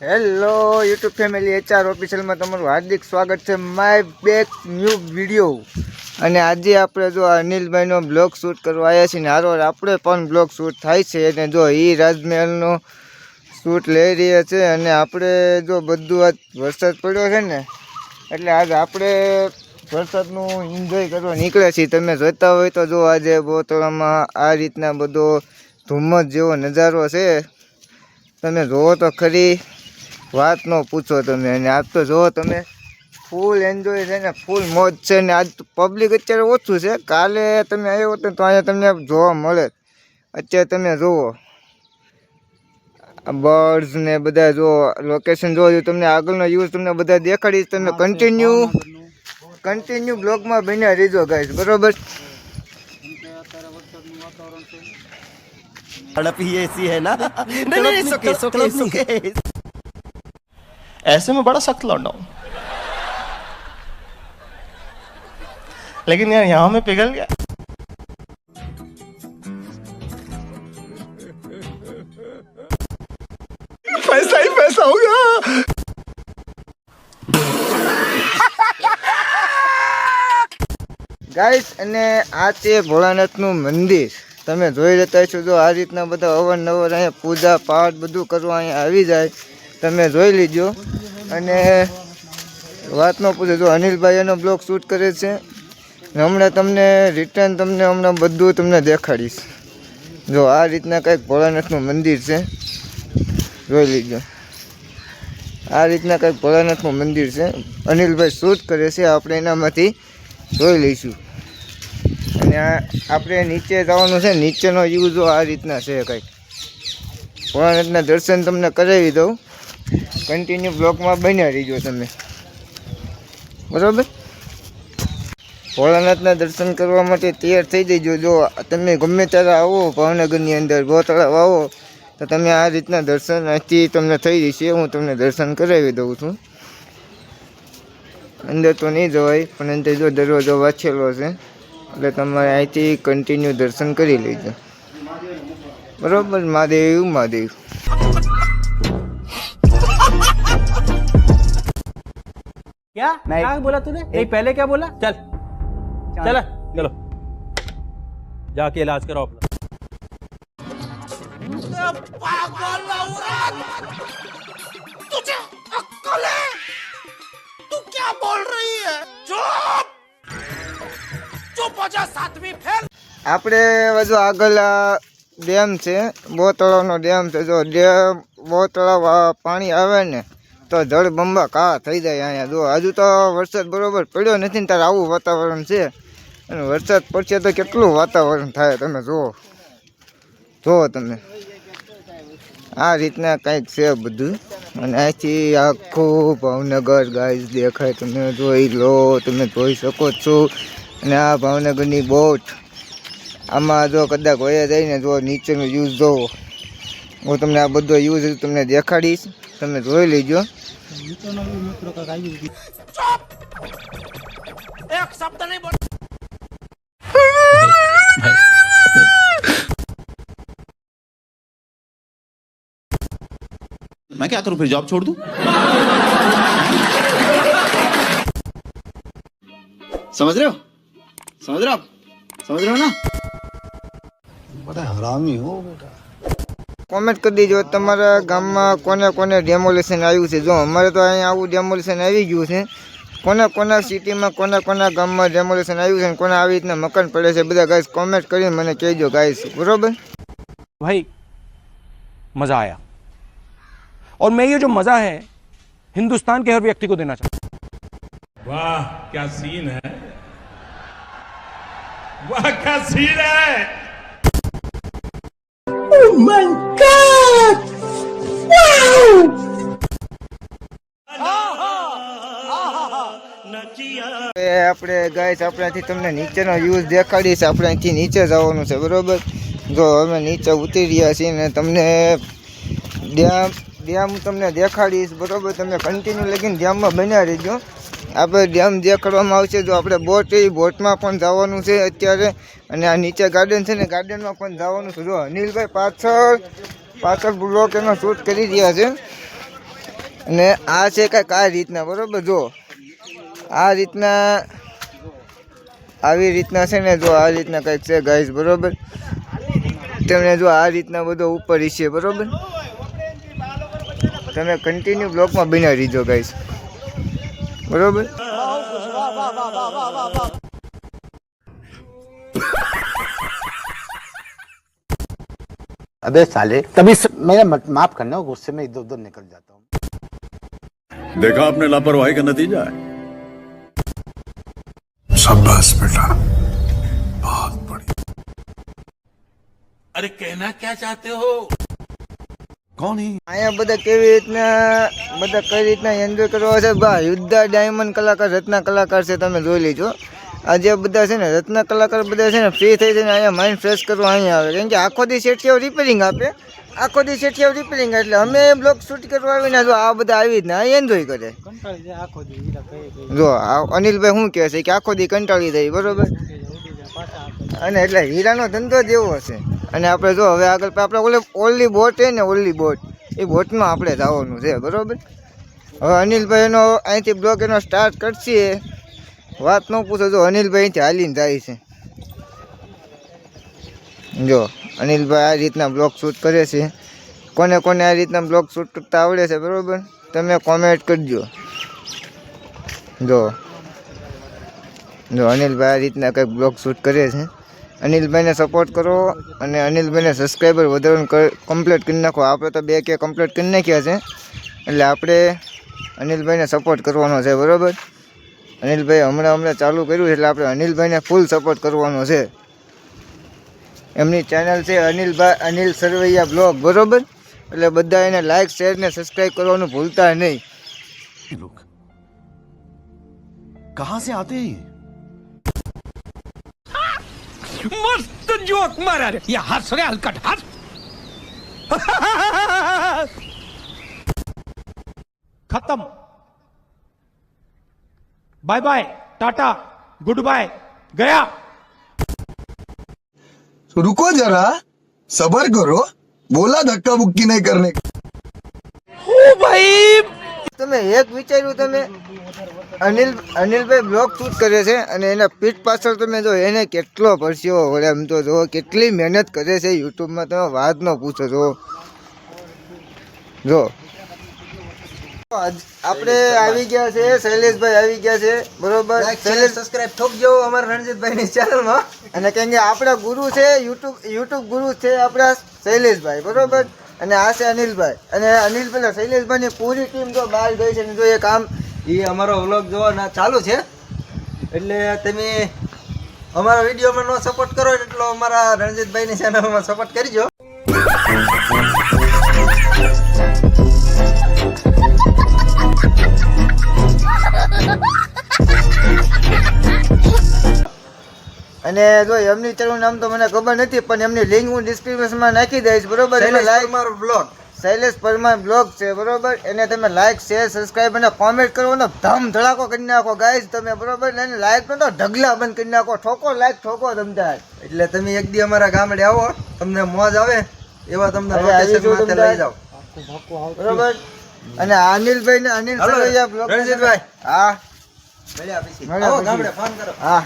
Hello YouTube family HR ઓફિશિયલમાં તમારું હાર્દિક સ્વાગત છે માય બેક ન્યૂ વીડિયો અને આજે આપણે જો અનિલભાઈનો બ્લોગ શૂટ કરવા આવ્યા છીએ ને હારવાર આપણે પણ બ્લોગ શૂટ થાય છે અને જો એ રાજમહેલનો શૂટ લઈ રહ્યા છે અને આપણે જો બધું આજ વરસાદ પડ્યો છે ને, એટલે આજ આપણે વરસાદનું એન્જોય કરવા નીકળ્યા છીએ. તમે જોતા હોય તો જો આજે બોતળામાં આ રીતના બધો ધુમ્મસ જેવો નજારો છે. તમે જોવો તો ખરી. વાત ન પૂછો તમે અને આજ તો જુઓ તમે ફૂલ એન્જોય છે ને ફૂલ મોજ છે ને આજ પબ્લિક અત્યારે ઓછું છે. કાલે તમે આવ્યો હતો તો અહીંયા તમને જોવા મળે. અત્યારે તમે જુઓ. બર્ડ્સ ને બધા જો લોકેશન જોવો તમને આગળનો યુઝ તમને બધા દેખાડીશ. તમે કન્ટિન્યુ કન્ટિન્યુ બ્લોગમાં બન્યા? રહેજો ગાઈશ બરોબર? હડપ એસી હે ના? નહીં નહીં સુકે ऐसे में बड़ा सख्त लौंडा हूं लेकिन यार यहां में पिघल गया पैसा ही पैसा होगा ગાઈસ અને આ છે ભોળાનાથનું મંદિર તમે જોઈ લેતા છો જો આ રીતના બધા અવારનવાર અહીંયા પૂજા પાઠ બધું કરવા અહીંયા આવી જાય તમે જોઈ લીજો. અને વાત ન પૂછે જો અનિલભાઈ એનો બ્લોગ શૂટ કરે છે. હમણાં તમને રિટર્ન તમને હમણાં બધું તમને દેખાડીશ. જો આ રીતના કંઈક ભોળાનાથનું મંદિર છે. જોઈ લીજો. આ રીતના કંઈક ભોળાનાથનું મંદિર છે. અનિલભાઈ શૂટ કરે છે. આપણે એનામાંથી જોઈ લઈશું. અને આપણે નીચે જવાનું છે. નીચેનો વ્યૂ જો આ રીતના છે કંઈક. ભોળાનાથના દર્શન તમને કરાવી દઉં. કન્ટિન્યુ બ્લોકમાં બન્યા રહીજો તમે. બરાબર? ભોળાનાથના દર્શન કરવા માટે તૈયાર થઈ જઈજો જો તમે ગમે ત્યારે આવો, ભાવનગરની અંદર ગોતળાવ આવો, તો તમે આ રીતના દર્શન અહીંથી તમને થઈ જશે. હું તમને દર્શન કરાવી દઉં છું. અંદર તો નહીં જવાય, પણ અંદર જો દરવાજો વાંચેલો છે, એટલે તમારે અહીંથી કન્ટિન્યુ દર્શન કરી લેજો. બરાબર? મહાદેવ મહાદેવ. क्या क्या बोला तूने नहीं पहले क्या बोला चल चल चलो जाके इलाज कराओ अपना આપણે બધું આગળ આ ડેમ છે બહુ તળાવનો ડેમ છે જો ડેમ બહુ તળાવ આ પાણી આવે ને તો જળબંબા કા થઈ જાય અહીંયા? જો, હજુ તો વરસાદ બરોબર પડ્યો નથી ને તારે આવું વાતાવરણ છે. અને વરસાદ પડશે તો કેટલું વાતાવરણ થાય તમે જુઓ. જુઓ તમે. આ રીતના કંઈક છે બધું. અને અહીંથી આખું ભાવનગર ગાય દેખાય તમે જોઈ લો, તમે જોઈ શકો છો. અને આ ભાવનગરની બોટ. આમાં જો કદાચ વયા જાય ને, જો નીચેનો યુઝ જોવો. હું તમને આ બધો યુઝ તમને દેખાડીશ. તમે જોઈ લેજો मैं क्या करूं फिर जॉब छोड़ दूं समझ रहे हो समझ रहे हो आप समझ रहे हो ना કોમેન્ટ કરી દેજો તમારા ગામમાં કોને કોને ડેમોલેશન આવ્યું છે જો અમારે તો અહીંયા આવું ડેમોલેશન આવી ગયું છે કોના કોના સિટીમાં કોના કોના ગામમાં ડેમોલેશન આવ્યું છે અને કોના આવી રીતના મકાન પડે છે બધા ગાઈસ કોમેન્ટ કરીને મને કહેજો ગાઈસ બરોબર भाई मजा आया और मैं ये जो मजा है हिंदुस्तान के हर व्यक्ति को देना चाहता हूं वाह क्या सीन है वाह क्या सीन है એ આપણે ગાઈસ આપણાથી તમને નીચેનો યુઝ દેખાડીશ. આપણે અહીંથી નીચે જવાનું છે, બરોબર? જો અમે નીચે ઉતરી રહ્યા છીએ ને તમને ડેમ ડેમ તમને દેખાડીશ, બરોબર? તમે કન્ટિન્યુ લગીને ડેમમાં બન્યા રહેજો. આપણે ડેમ દેખાડવામાં આવશે. જો આપણે બોટ એ બોટમાં પણ જવાનું છે અત્યારે. અને આ નીચે ગાર્ડન છે ને ગાર્ડનમાં પણ જવાનું છે. જો અનિલભાઈ પાછળ પાછળ બ્લોક એનો શૂટ કરી રહ્યા છે. અને આ છે કાંઈક આ રીતના, બરાબર? જો આ રીતના આવી રીતના છે ને જો આ રીતના કંઈક છે ગાઈસ બરાબર? તમને જો આ રીતના બધો ઉપર છે, બરાબર? તમે કન્ટિન્યુ બ્લોકમાં બનાવી રહીજો ગાઈસ બરોબર अबे साले तभी स... मेरा मत- माफ करना गुस्से में इधर उधर निकल जाता हूँ देखा आपने लापरवाही का नतीजा है शाबाश बेटा बहुत बढ़िया अरे कहना क्या चाहते हो કોણ અહીંયા બધા કેવી રીતના બધા કઈ રીતના એન્જોય કરવા છે? બા યુદ્ધા ડાયમંડ કલાકાર રત્ના કલાકાર છે તમે જોઈ લેજો. આ જે બધા છે ને રત્ન કલાકાર બધા છે ને ફ્રી થઈ જઈને અહીંયા માઇન્ડ ફ્રેશ કરવા અહીંયા આવે. કેમ કે આખો દી શેઠિયાઓ રિપેરિંગ આપે. આખો દી શેઠિયાઓ રિપેરિંગ એટલે અમે બ્લોક શૂટ કરવા આવીને જો આ બધા આવી રીતના એન્જોય કરે. જો અનિલભાઈ શું કહે છે? કે આખો દી કંટાળી જાય બરોબર? અને એટલે હીરાનો ધંધો જ એવો હશે. અને આપણે જો હવે આગળ આપણે ઓલે ઓલી બોટ છે ને, ઓલી બોટ એ બોટમાં આપણે જવાનું છે, બરાબર? હવે અનિલભાઈ એનો અહીંથી બ્લોક એનો સ્ટાર્ટ કરશે વાત ન પૂછો, જો અનિલભાઈ અહીંથી હાલીને જાય છે. જો, અનિલભાઈ આ રીતના બ્લોગ શૂટ કરે છે. કોને કોને આ રીતના બ્લોગ શૂટ કરતા આવડે છે, બરાબર? તમે કોમેન્ટ કરજો. જો. જો, અનિલભાઈ આ રીતના કંઈક બ્લોગ શૂટ કરે છે. અનિલભાઈને સપોર્ટ કરો અને અનિલભાઈને સબસ્ક્રાઈબર વધારવાનું કમ્પ્લીટ કરી નાખો. આપણે તો બે કે કમ્પ્લીટ કરી નાખ્યા છે. એટલે આપણે અનિલભાઈને સપોર્ટ કરવાનો છે, બરાબર? અનિલભાઈ હમણાં હમણાં ચાલુ કર્યું એટલે આપણે અનિલભાઈને ફૂલ સપોર્ટ કરવાનો છે. એમની ચેનલ છે અનિલભાઈ અનિલ સરવૈયા બ્લોગ બરાબર? એટલે બધા એને લાઇક શેર ને સબસ્ક્રાઈબ કરવાનું ભૂલતા નહીં. કહા સે આતે आते हैं ये? मस्त जोक मारा रे ये हंस रे हलकट हंस खत्म bye bye tata goodbye गया तो रुको जरा सबर करो बोला धक्का मुक्की नहीं करने का તમે એક વિચાર્યું તમે અનિલ અનિલભાઈ બ્લોક શૂટ કરે છે અને એના પીઠ પાછળ તમે જો એને કેટલો પરસ્યો વળે એમ તો જો કેટલી મહેનત કરે છે યુટ્યુબમાં તમે વાત ન પૂછો જો. જો આજ- આપણે આવી ગયા છે શૈલેષભાઈ આવી ગયા છે બરોબર. શૈલેષ સબસ્ક્રાઇબ ઠોકજો અમારા રણજીતભાઈની ચેનલમાં અને કેમ કે આપણા ગુરુ છે યુટ્યુબ યુટ્યુબ ગુરુ છે આપણા શૈલેષભાઈ બરોબર? અને આ છે અનિલભાઈ. અને અનિલભાઈ શૈલેષભાઈની પૂરી ટીમ તો બહાર ગઈ છે ને જો એ કામ એ અમારો વ્લોગ જોવાના ચાલુ છે. એટલે તમે અમારા વિડીયોમાં નો સપોર્ટ કરો એટલો અમારા રણજીતભાઈની ચેનલમાં સપોર્ટ કરજો. અને જો એમની ચેનલનું નામ તો મને ખબર નથી પણ એમની લિંક હું ડિસ્ક્રિપ્શનમાં નાખી દઈશ બરોબર? તમે લાઈક મારો વ્લોગ શૈલેષ પરમાર બ્લોગ છે બરોબર? એને તમે લાઈક શેર સબસ્ક્રાઇબ અને કોમેન્ટ કરવાનો ધમ ધડાકો કરી નાખો ગાઈઝ તમે બરોબર? ને એને લાઈક નો તો ઢગલા બંધ કરી નાખો. ઠોકો લાઈક ઠોકો તમતાર એટલે તમે એક દી અમારા ગામડે આવો તમને મોજ આવે એવા તમને લોકેશન લઈ જાઓ. બરોબર? અને અનિલભાઈ ને અનિલ રણજીતભાઈ. હા. મળ્યા પછી. આવો પછી. ગામડે ફોન કરો. હા.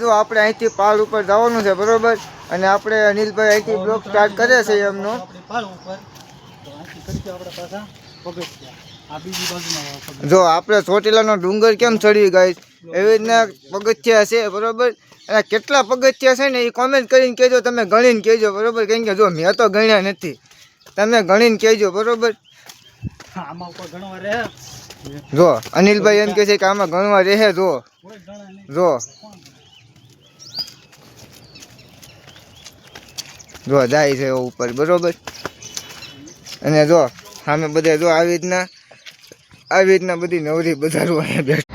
જો આપણે અહીંથી પાલ ઉપર જવાનું છે બરોબર? અને આપણે અનિલભાઈ અહીંથી બ્લોક સ્ટાર્ટ કરે છે એમનો. જો આપણે ચોટીલાનો ડુંગર કેમ ચડવી ગઈ એવી રીતના પગથિયા છે બરોબર? અને કેટલા પગથિયા છે ને એ કોમેન્ટ કરીને કહેજો તમે ગણીને કહેજો બરોબર? કેમ કે જો મેં તો ગણ્યા નથી. તમે ગણીને કહેજો બરોબર? જો અનિલભાઈ એમ કહે છે કે આમાં ગણવા રહે જો. જો. જો જાય છે ઉપર, બરોબર? અને જો, સામે બધા જો આવી રીતના આવી રીતના બધી નવરી બજારો અહીંયા બેઠ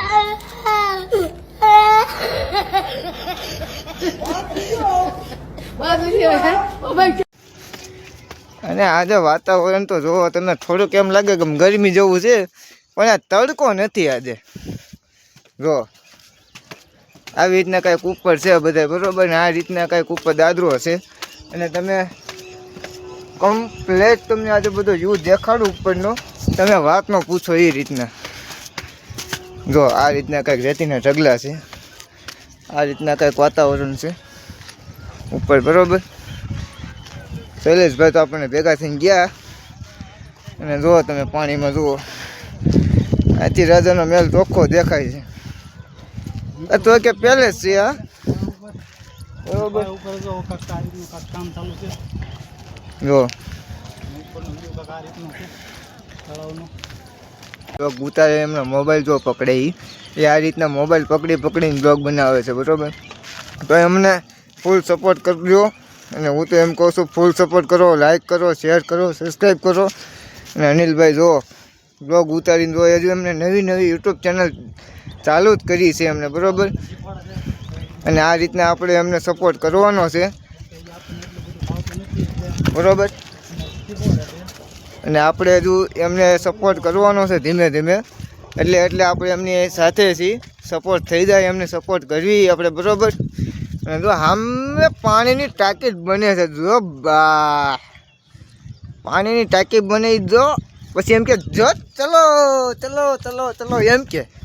અને આજે વાતાવરણ તો જોવો તમને થોડુંક એમ લાગે કે ગરમી જેવું છે, પણ આ તડકો નથી આજે. જો, આવી રીતના કાંઈક ઉપર છે બધા, બરોબર? ને આ રીતના કાંઈક ઉપર દાદરો છે અને તમે કમ્પ્લેટ તમને આજે બધો વ્યૂ દેખાડું ઉપરનો. તમે વાતનો પૂછો એ રીતના. જો, આ રીતના કંઈક રેતીના ઢગલા છે. આ રીતના કંઈક વાતાવરણ છે. ઉપર બરાબર. શૈલેષભાઈ તો આપણને ભેગા થઈને ગયા. અને જુઓ તમે પાણીમાં જુઓ. આથી રાજાનો મેલ ચોખ્ખો દેખાય છે. અથવા કે જ છે. આ જો એમનો મોબાઈલ જો પકડે એ એ આ રીતના મોબાઈલ પકડી પકડીને બ્લોગ બનાવે છે બરોબર? તો એમને ફૂલ સપોર્ટ કરજો. અને હું તો એમ કહું છું ફૂલ સપોર્ટ કરો લાઇક કરો શેર કરો સબસ્ક્રાઈબ કરો. અને અનિલભાઈ જો બ્લોગ ઉતારીને જો હજુ એમને નવી નવી યુટ્યુબ ચેનલ ચાલુ જ કરી છે એમને બરોબર? અને આ રીતના આપણે એમને સપોર્ટ કરવાનો છે. બરાબર? અને આપણે હજુ એમને સપોર્ટ કરવાનો છે ધીમે ધીમે. એટલે એટલે આપણે એમની સાથે છીએ સપોર્ટ થઈ જાય, એમને સપોર્ટ કરવી આપણે બરોબર. અને જો સામે પાણીની ટાંકી બને છે, જો બા. પાણીની ટાંકી બની જો. પછી એમ કે, જો, ચલો ચલો ચલો ચલો, એમ કે.